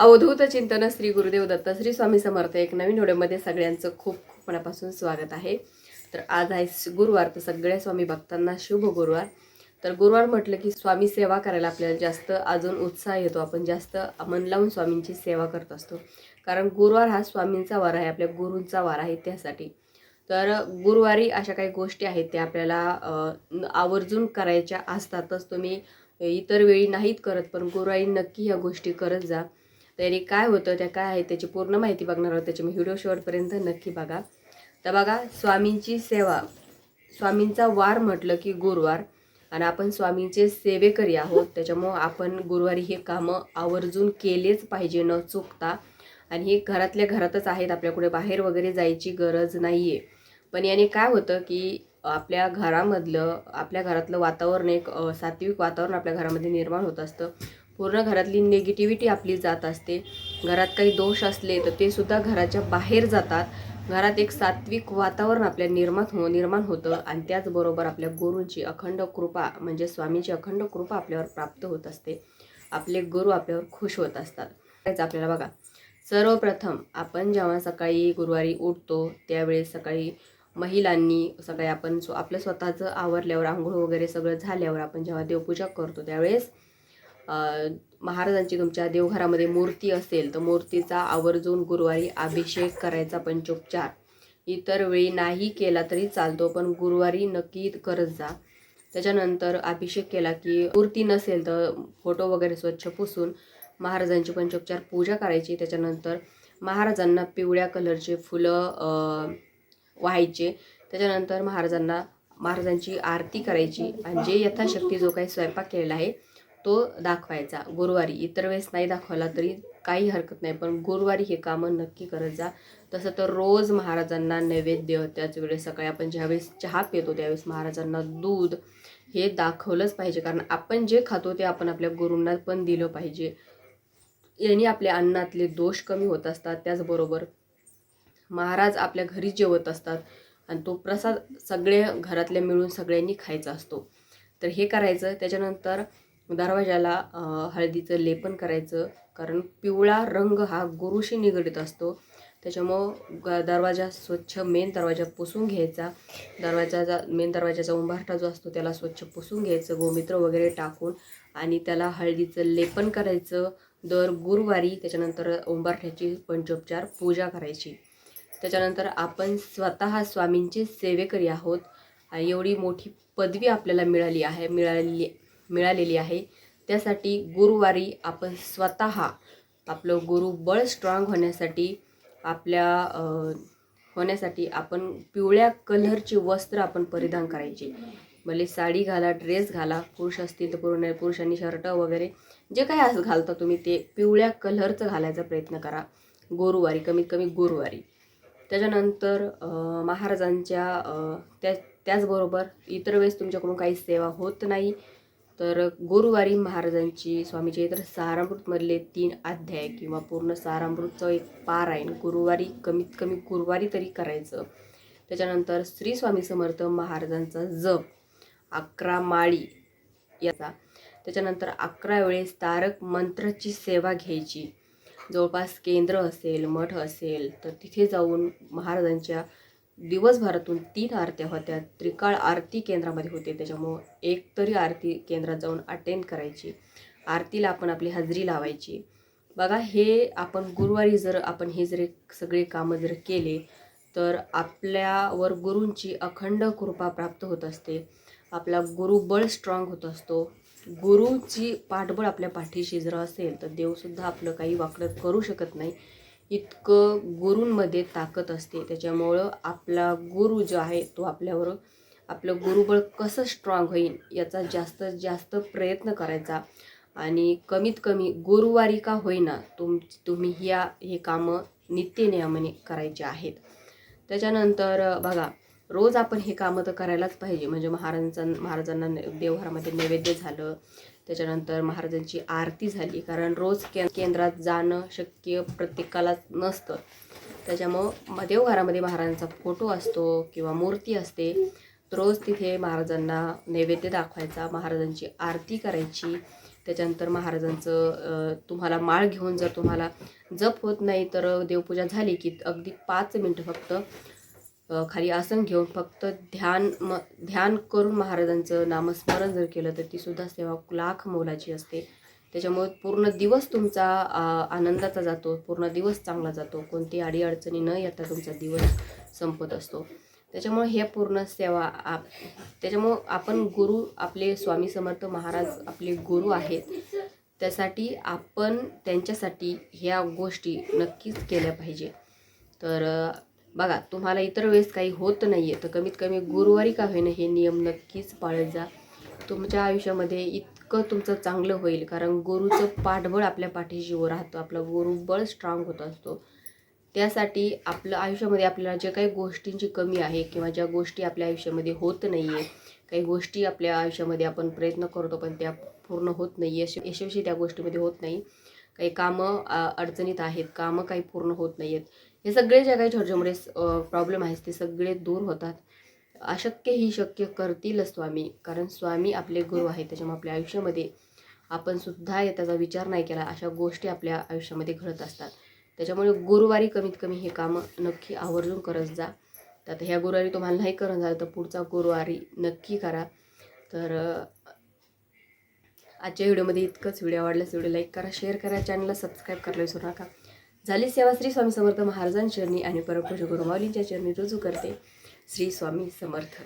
अवधूत चिंतन श्री गुरुदेव दत्त श्री स्वामी समर्थ एक नवीन व्हिडिओमध्ये सगळ्यांचं खूप खूप मनापासून स्वागत आहे. तर आज आहे गुरुवार तर सगळ्या स्वामी भक्तांना शुभ गुरुवार. तर गुरुवार म्हटलं की स्वामी सेवा करायला आपल्याला जास्त अजून उत्साह येतो. आपण जास्त मन लावून स्वामींची सेवा करत असतो. कारण गुरुवार हा स्वामींचा वार आहे आपल्या गुरूंचा वार आहे त्यासाठी. तर गुरुवारी अशा काही गोष्टी आहेत त्या आपल्याला आवर्जून करायच्या असतातच. तुम्ही इतर वेळी नाहीत करत पण गुरुवारी नक्की ह्या गोष्टी करत जा. तरी काय होतं त्या काय आहे त्याची पूर्ण माहिती बघणार आहोत. त्याची मी व्हिडिओ शेवटपर्यंत नक्की बघा. तर बघा स्वामींची सेवा स्वामींचा वार म्हटलं की गुरुवार. आणि आपण स्वामींचे सेवेकरी आहोत. त्याच्यामुळं आपण गुरुवारी हे कामं आवर्जून केलेच पाहिजे न चुकता. आणि हे घरातल्या घरातच आहेत. आपल्या कुठे बाहेर वगैरे जायची गरज नाही आहे पण याने काय होतं की आपल्या घरामधलं आपल्या घरातलं वातावरण एक सात्विक वातावरण आपल्या घरामध्ये निर्माण होत असतं. पूर्ण घरातली निगेटिव्हिटी आपली जात असते. घरात काही दोष असले तर ते सुद्धा घराच्या बाहेर जातात. घरात एक सात्विक वातावरण आपल्या निर्माण हो निर्माण होतं आणि त्याचबरोबर आपल्या गुरूंची अखंड कृपा म्हणजे स्वामींची अखंड कृपा आपल्यावर प्राप्त होत असते. आपले गुरु आपल्यावर खुश होत असतात. तेच आपल्याला बघा सर्वप्रथम आपण जेव्हा सकाळी गुरुवारी उठतो त्यावेळेस सकाळी महिलांनी सकाळी आपण स्व- आपलं स्वतःचं आवरल्यावर आंघोळ वगैरे सगळं झाल्यावर आपण जेव्हा देवपूजा करतो त्यावेळेस महाराजांची तुमच्या देवघरामध्ये मूर्ती असेल तर मूर्तीचा आवर्जून गुरुवारी अभिषेक करायचा पंचोपचार. इतर वेळी नाही केला तरी चालतो पण गुरुवारी नक्की करत जा. त्याच्यानंतर अभिषेक केला की मूर्ती नसेल तर फोटो वगैरे स्वच्छ पुसून महाराजांची पंचोपचार पूजा करायची. त्याच्यानंतर महाराजांना पिवळ्या कलरचे फुलं व्हायचे. त्याच्यानंतर महाराजांना महाराजांची आरती करायची. आणि जे यथाशक्ती जो काही स्वयंपाक केलेला आहे तो दाखवायचा. गुरुवारी. इतर वेळेस नाही दाखवला तरी काही हरकत नाही. पण गुरुवारी हे कामं नक्की करत जा. तसं तर रोज महाराजांना नैवेद्य त्याच वेळेस सकाळी आपण ज्यावेळेस चहा पितो त्यावेळेस महाराजांना दूध हे दाखवलंच पाहिजे. कारण आपण जे खातो ते आपण आपल्या गुरूंना पण दिलं पाहिजे. यांनी आपल्या अन्नातले दोष कमी होत असतात. त्याचबरोबर महाराज आपल्या घरी जेवत असतात आणि तो प्रसाद सगळे घरातल्या मिळून सगळ्यांनी खायचा असतो. तर हे करायचं. त्याच्यानंतर दरवाजाला हळदीचं लेपन करायचं. कारण पिवळा रंग हा गुरुशी निगडीत असतो. त्याच्यामुळं ग- दरवाजा स्वच्छ मेन दरवाजा पुसून घ्यायचा. दरवाजाचा मेन दरवाजाचा उंबारठा जो असतो त्याला स्वच्छ पुसून घ्यायचं गोमित्र वगैरे टाकून. आणि त्याला हळदीचं लेपन करायचं. दर गुरुवारी त्याच्यानंतर उंबारठ्याची पंचोपचार पूजा करायची. त्याच्यानंतर आपण स्वतः स्वामींचे सेवेकरी आहोत. एवढी मोठी पदवी आपल्याला मिळाली आहे मिळालेली मिळालेली आहे. त्यासाठी गुरुवारी आपण स्वतः आपलं गुरुबळ स्ट्रॉंग होण्यासाठी आपल्या होण्यासाठी आपण पिवळ्या कलरची वस्त्र आपण परिधान करायची. भले साडी घाला ड्रेस घाला पुरुष असतील तर पूर्ण पुरुषांनी शर्ट वगैरे जे काही असं घालता तुम्ही ते पिवळ्या कलरचं घालायचा प्रयत्न करा. गुरुवारी कमीत कमी गुरुवारी. त्याच्यानंतर महाराजांच्या त्या त्याचबरोबर इतर वेळेस तुमच्याकडून काही सेवा होत नाही. तर गुरुवारी महाराजांची स्वामीचे तर सारामृतमधले तीन अध्याय किंवा पूर्ण सारामृतचं एक पारायण गुरुवारी कमीत कमी गुरुवारी तरी करायचं. त्याच्यानंतर श्री स्वामी समर्थ महाराजांचा जप अकरा माळी याचा. त्याच्यानंतर अकरा वेळेस तारक मंत्राची सेवा घ्यायची. जवळपास केंद्र असेल मठ असेल तर तिथे जाऊन महाराजांच्या दिवसभरातून तीन आरत्या होत्या. त्रिकाळ आरती केंद्रामध्ये होते. त्याच्यामुळं एक तरी आरती केंद्रात जाऊन अटेंड करायची. आरतीला आपण आपली हजेरी लावायची. बघा हे आपण गुरुवारी जर आपण हे जर सगळे कामं जर केले तर आपल्यावर गुरूंची अखंड कृपा प्राप्त होत असते. आपला गुरुबळ स्ट्रॉंग होत असतो. गुरुची पाठबळ आपल्या पाठीशी जर असेल तर देवसुद्धा आपलं काही वाकडं करू शकत नाही. इतकं गुरूंमध्ये ताकद असते. त्याच्यामुळं आपला गुरु जो आहे तो आपल्यावर आपलं गुरुबळ कसं स्ट्रॉंग होईल याचा जास्तीत जास्त प्रयत्न करायचा. आणि कमीत कमी गुरुवारी का होईना तुम तुम्ही ह्या हे कामं नित्यनियमाने करायचे आहेत. त्याच्यानंतर बघा रोज आपण हे कामं तर करायलाच पाहिजे. म्हणजे महाराजांचा महाराजांना देवघरामध्ये नैवेद्य झालं त्याच्यानंतर महाराजांची आरती झाली कारण रोज के केंद्रात जाणं शक्य प्रत्येकालाच नसतं. त्याच्यामुळं म- देवघरामध्ये महाराजांचा फोटो असतो किंवा मूर्ती असते. तर रोज तिथे महाराजांना नैवेद्य दाखवायचा महाराजांची आरती करायची. त्याच्यानंतर महाराजांचं तुम्हाला माळ घेऊन जर तुम्हाला जप होत नाही तर देवपूजा झाली की अगदी पाच मिनटं फक्त खाली आसन घेऊन फक्त ध्यान म ध्यान करून महाराजांचं नामस्मरण जर केलं तर ती सुद्धा सेवा लाख मोलाची असते. त्याच्यामुळे पूर्ण दिवस तुमचा आनंदाचा जातो पूर्ण दिवस चांगला जातो कोणती अडीअडचणी न येता तुमचा दिवस संपत असतो. त्याच्यामुळे हे पूर्ण सेवा आप त्याच्यामुळं आपण गुरु आपले स्वामी समर्थ महाराज आपले गुरु आहेत. त्यासाठी आपण त्यांच्यासाठी ह्या गोष्टी नक्कीच केल्या पाहिजे. तर बघा तुम्हाला इतर वेळेस काही होत नाही आहे तर कमीत कमी गुरुवारी का होईना हे नियम नक्कीच पाळत जा. तुमच्या आयुष्यामध्ये इतकं तुमचं चांगलं होईल कारण गुरुचं पाठबळ आपल्या पाठीशीवर राहतो आपला गुरुबळ स्ट्रॉंग होत असतो. त्यासाठी आपलं आयुष्यामध्ये आपल्याला जे काही गोष्टींची कमी आहे किंवा ज्या गोष्टी आपल्या आयुष्यामध्ये होत नाही आहे काही गोष्टी आपल्या आयुष्यामध्ये आपण प्रयत्न करतो पण त्या पूर्ण होत नाही यश यशस्वी त्या गोष्टीमध्ये होत नाही. काही कामं अडचणीत आहेत कामं काही पूर्ण होत नाही आहेत हे सगळे ज्या काही छोटे छोटे प्रॉब्लेम आहेत ते सगळे दूर होतात. अशक्य ही शक्य करतीलच स्वामी. कारण स्वामी आपले गुरु आहेत त्याच्यामुळे आपल्या आयुष्यामध्ये आपण सुद्धा त्याचा विचार नाही केला अशा गोष्टी आपल्या आयुष्यामध्ये घडत असतात. त्याच्यामुळे गुरुवारी कमीत कमी हे कामं नक्की आवर्जून करत जा. तर ह्या गुरुवारी तुम्हाला नाही करत झालं तर पुढचा गुरुवारी नक्की करा. तर आजच्या व्हिडिओमध्ये इतकंच. व्हिडिओ आवडल्यास व्हिडिओ लाईक करा शेअर करा चॅनलला सबस्क्राईब करायला विसरू नका. झाली सेवा श्री स्वामी समर्थ महाराजांच्या चरणी आणि परमपूज गुरुमाऊलींच्या चरणी रुजू करते. श्री स्वामी समर्थ.